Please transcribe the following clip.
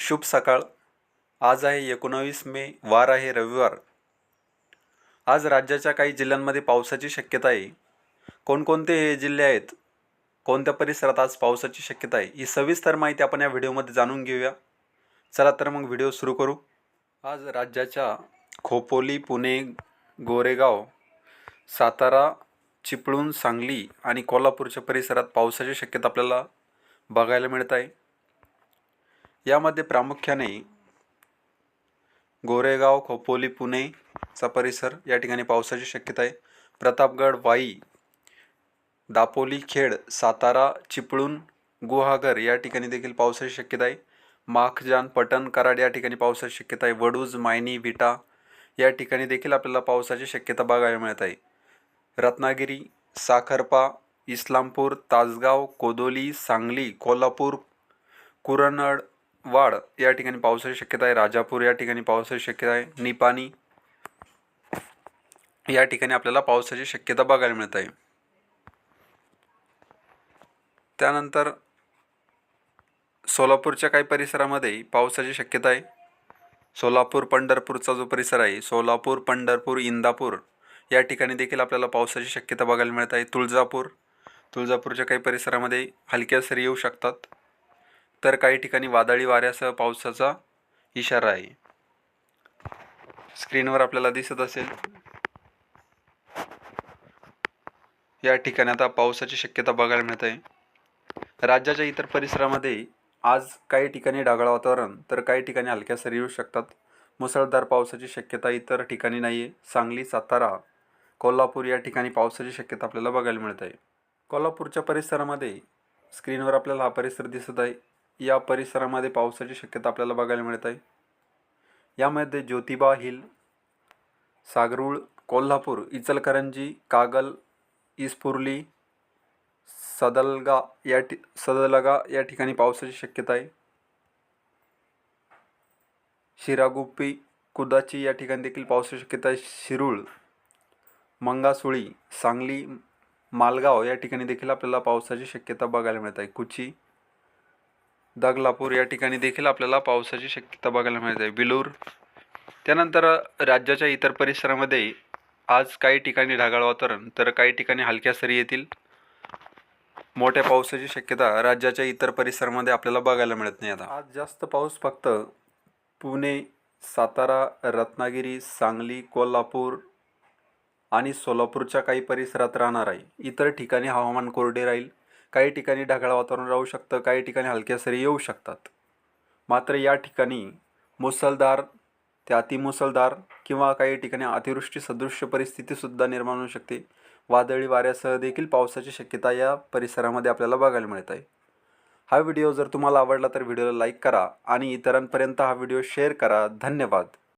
शुभ सकाळ. आज आहे एकोणावीस मे वार आहे रविवार. आज राज्याच्या काही जिल्ह्यांमध्ये पावसाची शक्यता आहे. कोणकोणते हे जिल्हे आहेत? कोणत्या परिसरात आज पावसाची शक्यता आहे? ही सविस्तर माहिती आपण या व्हिडिओमध्ये जाणून घेऊया. चला तर मग व्हिडिओ सुरू करू. आज राज्याच्या खोपोली पुणे गोरेगाव सातारा चिपळूण सांगली आणि कोल्हापूरच्या परिसरात पावसाची शक्यता आपल्याला बघायला मिळत आहे. यामध्ये प्रामुख्याने गोरेगाव खोपोली पुणेचा परिसर या ठिकाणी पावसाची शक्यता आहे. प्रतापगड वाई दापोली खेड सातारा चिपळूण गुहागर या ठिकाणी देखील पावसाची शक्यता आहे. माखजान पटण कराड या ठिकाणी पावसाची शक्यता आहे. वडूज मायनी विटा या ठिकाणी देखील आपल्याला पावसाची शक्यता बघायला मिळत आहे. रत्नागिरी साखरपा इस्लामपूर तासगाव कोदोली सांगली कोल्हापूर कुरणड वाड या ठिकाणी पावसाची शक्यता आहे. राजापूर या ठिकाणी पावसाची शक्यता आहे. निपाणी या ठिकाणी आपल्याला पावसाची शक्यता बघायला मिळत आहे. त्यानंतर सोलापूरच्या काही परिसरामध्ये पावसाची शक्यता आहे. सोलापूर पंढरपूरचा जो परिसर आहे सोलापूर पंढरपूर इंदापूर या ठिकाणी देखील आपल्याला पावसाची शक्यता बघायला मिळत आहे. तुळजापूर तुळजापूरच्या काही परिसरामध्ये हलक्या सरी येऊ शकतात. तर काही ठिकाणी वादळी वाऱ्यासह पावसाचा इशारा आहे. स्क्रीनवर आपल्याला दिसत असेल. या ठिकाणी आता पावसाची शक्यता बघायला मिळत आहे. राज्याच्या इतर परिसरामध्ये आज काही ठिकाणी ढगाळ वातावरण तर काही ठिकाणी हलक्या सरी येऊ शकतात. मुसळधार पावसाची शक्यता इतर ठिकाणी नाही आहे सांगली सातारा कोल्हापूर या ठिकाणी पावसाची शक्यता आपल्याला बघायला मिळत आहे. कोल्हापूरच्या परिसरामध्ये स्क्रीनवर आपल्याला हा परिसर दिसत आहे. या परिसरामध्ये पावसाची शक्यता आपल्याला बघायला मिळत आहे. यामध्ये ज्योतिबा हिल सागरूळ कोल्हापूर इचलकरंजी कागल इस्पुर्ली सदलगा या ठि सदलगा या ठिकाणी पावसाची शक्यता आहे. शिरागुप्पी कुदाची या ठिकाणी देखील पावसाची शक्यता आहे. शिरूळ मंगासुळी सांगली मालगाव या ठिकाणी देखील आपल्याला पावसाची शक्यता बघायला मिळत आहे. कुची दगलापूर या ठिकाणी देखील आपल्याला पावसाची शक्यता बघायला मिळत. आहे बिलूर त्यानंतर राज्याच्या इतर परिसरामध्ये आज काही ठिकाणी ढगाळ वातावरण तर काही ठिकाणी हलक्या सरी येतील. मोठ्या पावसाची शक्यता राज्याच्या इतर परिसरामध्ये आपल्याला बघायला मिळत नाही आता. आज जास्त पाऊस फक्त पुणे सातारा रत्नागिरी सांगली कोल्हापूर आणि सोलापूरच्या काही परिसरात राहणार आहे. इतर ठिकाणी हवामान कोरडे राहील. काही ठिकाणी ढगाळ वातावरण राहू शकतं काही ठिकाणी हलक्या सरी येऊ शकतात. मात्र या ठिकाणी मुसळधार ते अतिमुसळधार किंवा काही ठिकाणी अतिवृष्टी सदृश्य परिस्थितीसुद्धा निर्माण होऊ शकते. वादळी वाऱ्यासह देखील पावसाची शक्यता या परिसरामध्ये आपल्याला बघायला मिळत आहे. हा व्हिडिओ जर तुम्हाला आवडला तर व्हिडिओला लाईक करा आणि इतरांपर्यंत हा व्हिडिओ शेअर करा. धन्यवाद.